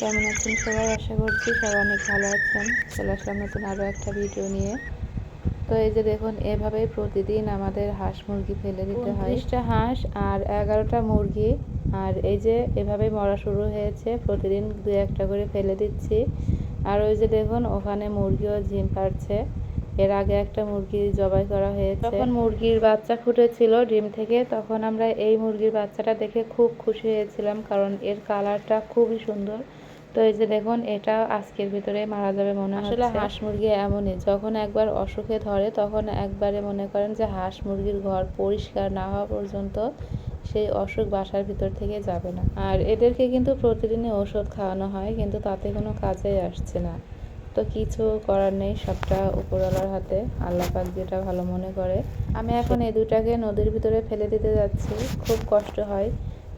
কেমন আছেন সবাই? আশা করছি সবাই অনেক ভালো আছেন। চলে আসলাম নতুন আরও একটা ভিডিও নিয়ে। তো এই যে দেখুন এভাবেই প্রতিদিন আমাদের হাঁস মুরগি ফেলে দিতে হয়। উনত্রিশটা হাঁস আর এগারোটা মুরগি। আর এই যে এভাবেই মরা শুরু হয়েছে। প্রতিদিন দু একটা করে ফেলে দিচ্ছি। আর ওই যে দেখুন ওখানে মুরগিও ঝিম পাড়ছে। এর আগে একটা মুরগি জবাই করা হয়েছে। তখন মুরগির বাচ্চা ফুটেছিল ডিম থেকে তখন আমরা এই মুরগির বাচ্চাটা দেখে খুব খুশি হয়েছিলাম। কারণ এর কালারটা খুবই সুন্দর। তো এই যে দেখুন এটা আজকের ভিতরে মারা যাবে মনে হয় আসলে হাঁস মুরগি এমনই যখন একবার অসুখে ধরে তখন একবারে মনে করেন যে হাঁস মুরগির ঘর পরিষ্কার না হওয়া পর্যন্ত সেই অসুখ বাসার ভিতর থেকে যাবে না। আর এদেরকে কিন্তু প্রতিদিনই ওষুধ খাওয়ানো হয় কিন্তু তাতে কোনো কাজেই আসছে না। তো কিছু করার নেই সবটা উপরওয়ালার হাতে আল্লাহ পাক যেটা ভালো মনে করে। আমি এখন এই দুটাকে নদীর ভিতরে ফেলে দিতে যাচ্ছি খুব কষ্ট হয়।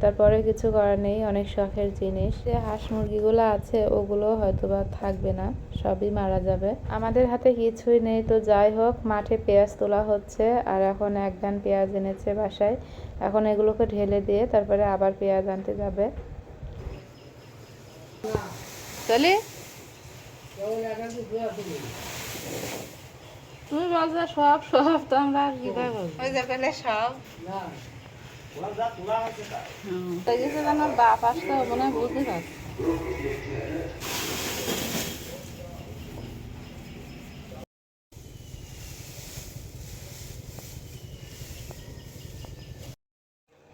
তারপরে কিছু করার নেই অনেক শখের জিনিস। যে হাঁস মুরগিগুলো আছে ওগুলো হয়তো বা থাকবে না সবই মারা যাবে। আমাদের হাতে কিছুই নেই তো যাই হোক মাঠে পেঁয়াজ তোলা হচ্ছে আর এখন এক গান পেঁয়াজ এনেছে বাসায়। এখন এগুলোকে ঢেলে দিয়ে তারপরে আবার পেঁয়াজ আনতে যাবে। চলে? তুমি বলছো সব সব তো আমরা আর কি ওই সব। বাপ আসতে হবে না, বুঝতে পারছি।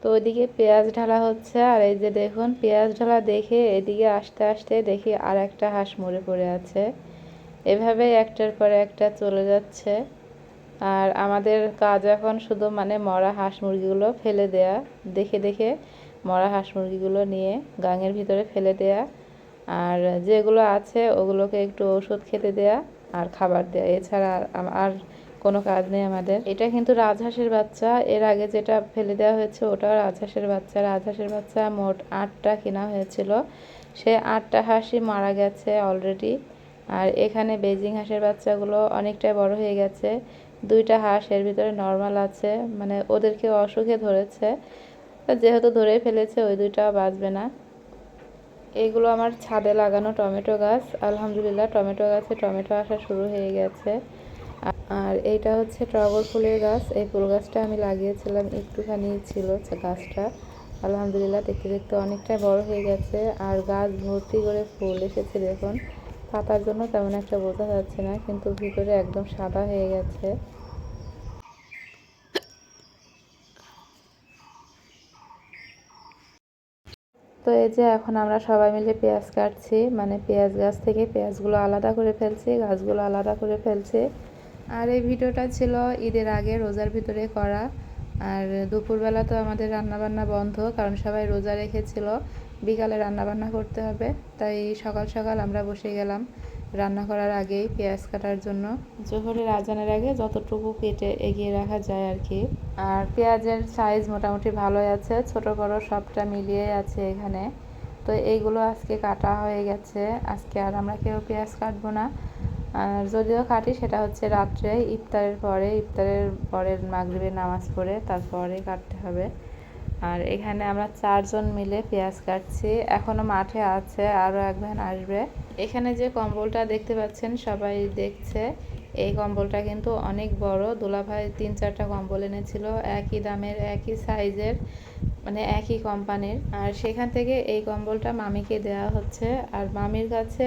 তো ওইদিকে পেঁয়াজ ঢালা হচ্ছে, আর এই যে দেখুন, পেঁয়াজ ঢালা দেখে এদিকে আসতে আসতে দেখি আর একটা হাঁস মরে পড়ে আছে। এভাবে একটার পরে একটা চলে যাচ্ছে। আর আমাদের কাজ এখন শুধু মানে মরা হাঁস মুরগিগুলো ফেলে দেয়া, দেখে দেখে মরা হাঁস মুরগিগুলো নিয়ে গাঙের ভিতরে ফেলে দেয়া। আর যেগুলো আছে ওগুলোকে একটু ওষুধ খেতে দেয়া আর খাবার দেয়া। এছাড়া আর কোনো কাজ নেই আমাদের। এটা কিন্তু রাজহাঁসের বাচ্চা। এর আগে যেটা ফেলে দেওয়া হয়েছে ওটাও রাজহাঁসের বাচ্চা। রাজহাঁসের বাচ্চা মোট আটটা কেনা হয়েছিল। সে আটটা হাঁসই মারা গেছে অলরেডি আর এখানে বেজিং হাঁসের বাচ্চাগুলো অনেকটাই বড় হয়ে গেছে। দুইটা হাঁস এর ভিতরে নর্মাল আছে মানে ওদেরকে অসুখে ধরেছে। যেহেতু ধরে ফেলেছে, ওই দুইটা বাঁচবে না। এইগুলো আমার ছাদে লাগানো টমেটো গাছ। আলহামদুলিল্লাহ, টমেটো গাছে টমেটো আসা শুরু হয়ে গেছে। আর এইটা হচ্ছে টগর ফুলের গাছ। এই ফুল গাছটা আমি লাগিয়েছিলাম, একটুখানি ছিল গাছটা। আলহামদুলিল্লাহ, দেখতে দেখতে অনেকটাই বড় হয়ে গেছে। আর গাছ ভর্তি করে ফুল এসেছে দেখুন। পাতার জন্য তেমন একটা বোঝা যাচ্ছে না, কিন্তু ভিতরে একদম সাদা হয়ে গেছে। তো এই যে এখন আমরা সবাই মিলে পেঁয়াজ কাটছি মানে পেঁয়াজ গাছ থেকে পেঁয়াজগুলো আলাদা করে ফেলছি, গাছগুলো আলাদা করে ফেলছি। আর এই ভিডিওটা ছিল ঈদের আগে রোজার ভিতরে করা। আর দুপুরবেলা তো আমাদের রান্নাবান্না বন্ধ, কারণ সবাই রোজা রেখেছিল। বিকালে রান্নাবান্না করতে হবে, তাই সকাল সকাল আমরা বসে গেলাম রান্না করার আগেই পেঁয়াজ কাটার জন্য। জোহরের আজানের আগে যতটুকু কেটে এগিয়ে রাখা যায় আর কি আর পেঁয়াজের সাইজ মোটামুটি ভালোই আছে, ছোট বড় সবটা মিলিয়ে আছে এখানে। তো এইগুলো আজকে কাটা হয়ে গেছে, আজকে আর আমরা কেউ পেঁয়াজ কাটবো না। আর যদিও কাটি, সেটা হচ্ছে রাত্রে ইফতারের পরে, ইফতারের পরের মাগরিবের নামাজ পড়ে তারপরে কাটতে হবে। আর এখানে আমরা চারজন মিলে পেঁয়াজ কাটছি। এখনও মাঠে আছে, আরও এক ভ্যান আসবে। এখানে যে কম্বলটা দেখতে পাচ্ছেন, সবাই দেখছে। এই কম্বলটা কিন্তু অনেক বড়। দুলাভাই তিন চারটা কম্বল এনেছিল, একই দামের, একই সাইজের মানে একই কোম্পানির। আর সেখান থেকে এই কম্বলটা মামিকে দেওয়া হচ্ছে। আর মামির কাছে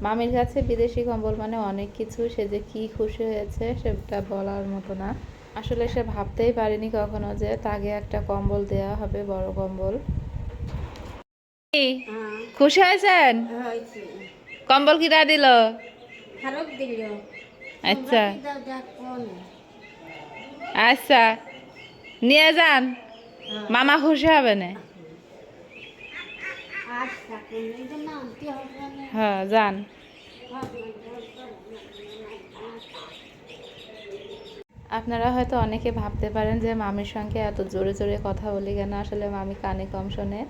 মামির কাছে বিদেশি কম্বল মানে অনেক কিছু। সে যে কি খুশি হয়েছে, সেটা বলার মতো না। আসলে সে ভাবতেই পারেনি কখনো যে তাকে একটা কম্বল দেওয়া হবে বড় কম্বল। খুশি হয়েছেন? কম্বল কিরা দিল? দিল। আচ্ছা। আচ্ছা। নিয়ে যান। মামা খুশি হবে না। আচ্ছা হবে না। হ্যাঁ যান। আপনারা হয়তো অনেকে ভাবতে পারেন যে মামির সঙ্গে এত জোরে জোরে কথা বলি কেন? আসলে মামি কানে কম শোনে।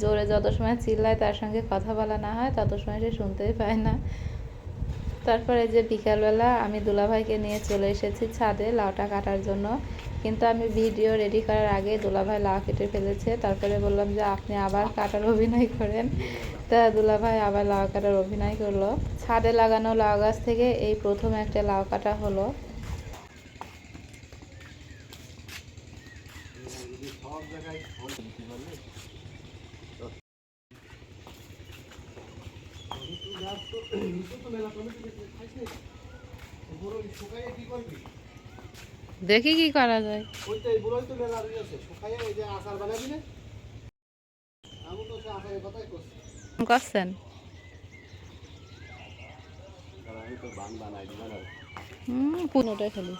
জোরে যত সময় চিল্লায় তার সঙ্গে কথা বলা না হয়, তত সময় সে শুনতেই পায় না। তারপরে যে বিকালবেলা আমি দুলাভাইকে নিয়ে চলে এসেছি ছাদে লাউটা কাটার জন্য। কিন্তু আমি ভিডিও রেডি করার আগে দুলাভাই লাউ কেটে ফেলেছে। তারপরে বললাম যে, আপনি আবার কাটার অভিনয় করেন। তা দুলাভাই আবার লাউ কাটার অভিনয় করল। ছাদে লাগানো লাউ গাছ থেকে এই প্রথম একটা লাউ কাটা হলো দেখি কি করা যায় ওই তো এই বুড়োই তো মেলা রয়ে আছে শুকাইয়া এই যে আচার বানাবি না আমি তো সে আচারের করা যায়। করছেন? পুনোটাই ফেলিস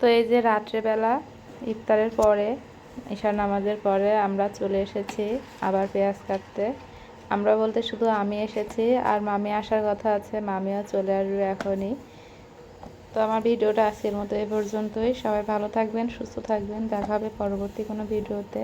তো এই যে রাত্রেবেলা ইফতারের পরে ঈশার নামাজের পরে আমরা চলে এসেছি আবার পেঁয়াজ কাটতে। আমরা বলতে শুধু আমি এসেছি আর মামি আসার কথা আছে, মামিও চলে আসবে এখনই। তো আমার ভিডিওটা আজকের মতো এ পর্যন্তই। সবাই ভালো থাকবেন, সুস্থ থাকবেন। দেখা হবে পরবর্তী কোনো ভিডিওতে।